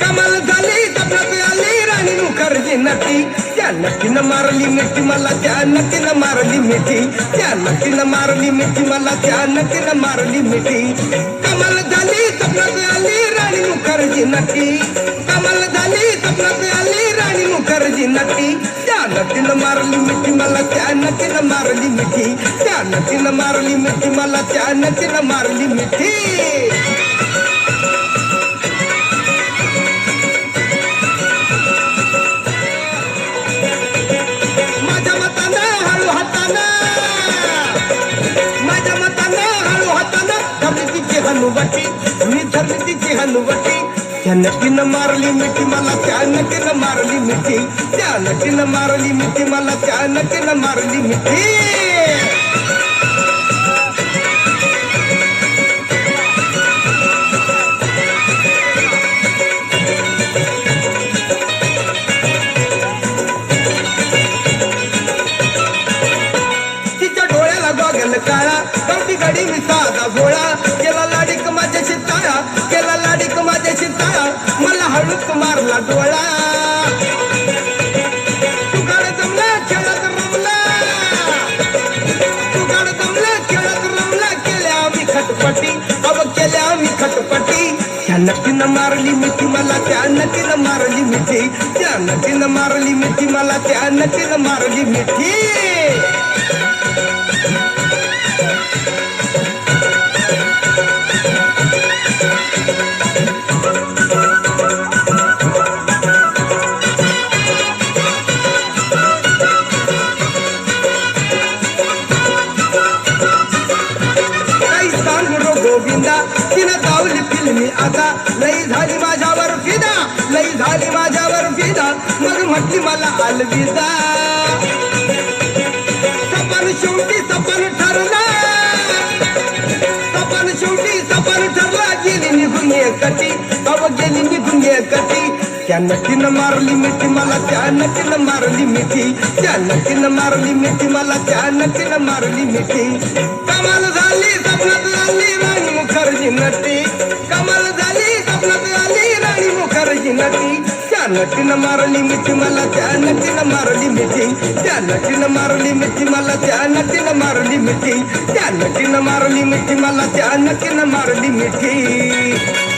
कमाल झाली तबला आली राणी मुखर्जी नटी. त्या नटीनं मारली मिठी मला त्या नटीनं मारली मिठी. त्या नटीनं मारली मिठी मला त्या नटीनं मारली मिठी. कमाल झाली तबला आली राणी मुखर्जी नटी. कमाल झाली तबला आली राणी मुखर्जी नटी. त्या नटीनं मारली मिठी मला त्या नटीनं मारली मिठी. त्या नटीनं मारली मिठी मला त्या नटीनं मारली मिठी. त्या नक्कीनं मारली मिठी मला त्या नक्कीनं मारली मिठी त्या नक्कीनं मारली मिठी मला त्या नक्कीनं मारली मिठी तिच्या डोळ्याला गॉगल काळा कवटी गडी मी डोळा तुगाड जमला खेळत रमला. तुगाड जमला खेळत रमला. केल्या आम्ही खटपटी. अव केल्या आम्ही खटपटी. त्या नक्कीनं मारली मिठी मला त्या नक्कीनं मारली मिठी. त्या नक्कीनं मारली मिठी मला त्या नक्कीनं मारली मिठी. त्या नक्कीनं मारली मिठी मला त्या नक्कीनं मारली मिठी त्या नक्कीनं मारली मिठी मला त्या नक्कीनं मारली मिठी कमाल झाली सपनात आली राणी मुखर्जी नटी कमाल झाली सपनात आली राणी मुखर्जी नटी त्या नटीनं मारली मिठी मला त्या नटीनं मारली मिठी त्या नटीनं मारली मिठी मला त्या नटीनं मारली मिठी त्या नटीनं मारली मिठी मला त्या नटीनं मारली मिठी